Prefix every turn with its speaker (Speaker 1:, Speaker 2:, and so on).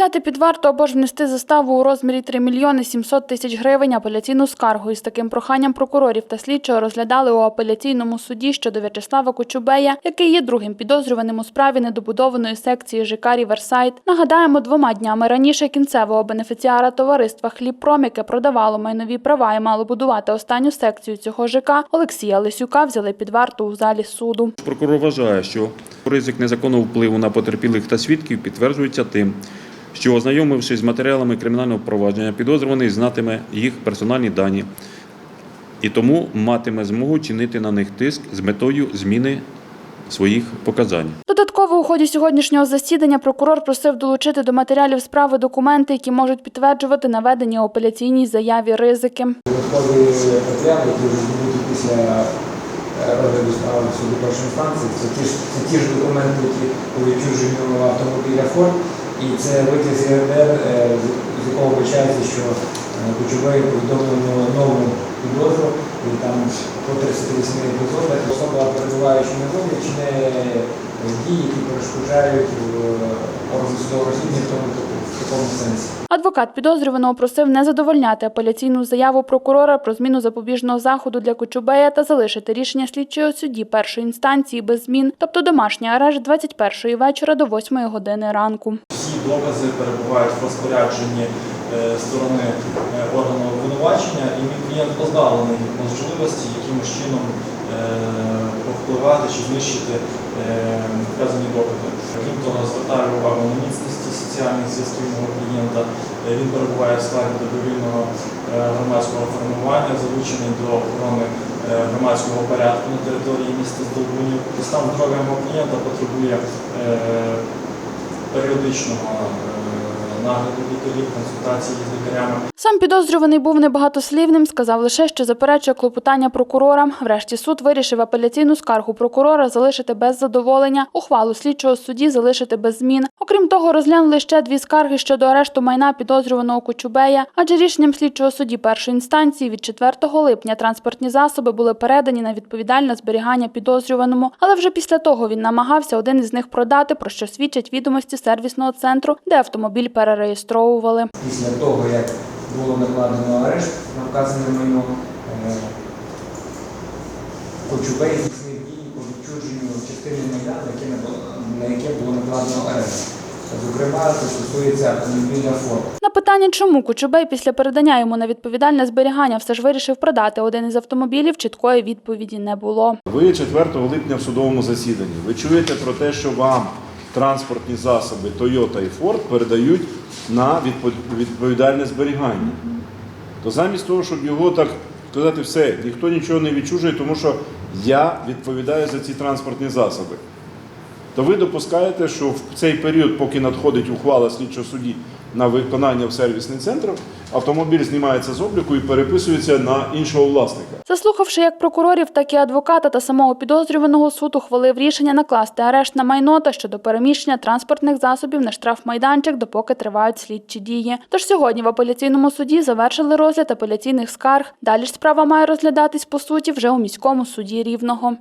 Speaker 1: Взяти під варту або ж внести заставу у розмірі 3 мільйони 700 тисяч гривень апеляційну скаргу із таким проханням прокурорів та слідчого розглядали у апеляційному суді щодо В'ячеслава Кочубея, який є другим підозрюваним у справі недобудованої секції ЖК «Ріверсайд». Нагадаємо, двома днями раніше кінцевого бенефіціара товариства «Хлібпром», яке продавало майнові права і мало будувати останню секцію цього ЖК, Олексія Лисюка взяли під варту у залі суду.
Speaker 2: Прокурор вважає, що ризик незаконного впливу на потерпілих та свідків підтверджується тим, що, ознайомившись з матеріалами кримінального провадження, підозрюваний знатиме їх персональні дані і тому матиме змогу чинити на них тиск з метою зміни своїх показань.
Speaker 1: Додатково у ході сьогоднішнього засідання прокурор просив долучити до матеріалів справи документи, які можуть підтверджувати наведені у апеляційній заяві ризики.
Speaker 3: Додаткові матеріали, які здобуті після е, розгляду справи в суді першої інстанції, це ті ж, це ті ж документи, які по відчуженню автомобіля Форд, і це витяг з ЄРДР, е, з- якого вбачається, що е, Кочубей повідомлено нову підозру, і там по 38 епізодах особа перебуваючи на волі, чи не дії, які перешкоджають е, розслідування в тому сенсі.
Speaker 1: Адвокат підозрюваного просив не задовольняти апеляційну заяву прокурора про зміну запобіжного заходу для Кочубея та залишити рішення слідчого судді першої інстанції без змін, тобто домашній арешт 21-ї вечора до 8 години ранку.
Speaker 4: Всі докази перебувають в розпорядженні е, сторони е, органу обвинувачення, і мій клієнт позбавлений можливості якимось чином е, повпливати чи знищити вказані докази. Крім того, звертаю увагу на міцності соціальних зв'язків мого клієнта. Е, Він перебуває в складі добровільного е, громадського формування, залучений до охорони е, громадського порядку на території міста Здолбунів. Стан здоров'я мого клієнта потребує періодичного нагляду лікарів, консультації з лікарями.
Speaker 1: Сам підозрюваний був небагатослівним, сказав лише, що заперечує клопотання прокурора. Врешті суд вирішив апеляційну скаргу прокурора залишити без задоволення, ухвалу слідчого судді залишити без змін. Окрім того, розглянули ще дві скарги щодо арешту майна підозрюваного Кочубея, адже рішенням слідчого судді першої інстанції від 4 липня транспортні засоби були передані на відповідальне зберігання підозрюваному, але вже після того він намагався один із них продати, про що свідчать відомості сервісного центру, де автомобіль перереєстровували.
Speaker 3: після того, як було накладено арешт на вказане майно, Кочубей здійснив дії по відчуженню частини майна, на яке, було- на яке було накладено арешт. Зокрема, це стосується автомобіля Форд.
Speaker 1: На питання, чому Кочубей після передання йому на відповідальне зберігання все ж вирішив продати один із автомобілів, чіткої відповіді не було.
Speaker 5: Ви 4 липня в судовому засіданні. Ви чуєте про те, що вам транспортні засоби Toyota і Ford передають на відповідальне зберігання. То замість того, щоб його так сказати, все, ніхто нічого не відчужує, тому що я відповідаю за ці транспортні засоби. То ви допускаєте, що в цей період, поки надходить ухвала слідчого судді на виконання в сервісний центр, автомобіль знімається з обліку і переписується на іншого власника.
Speaker 1: Заслухавши як прокурорів, так і адвоката та самого підозрюваного, суд ухвалив рішення накласти арешт на майно та щодо переміщення транспортних засобів на штрафмайданчик, допоки тривають слідчі дії. Тож сьогодні в апеляційному суді завершили розгляд апеляційних скарг. Далі ж справа має розглядатись по суті вже у міському суді Рівного.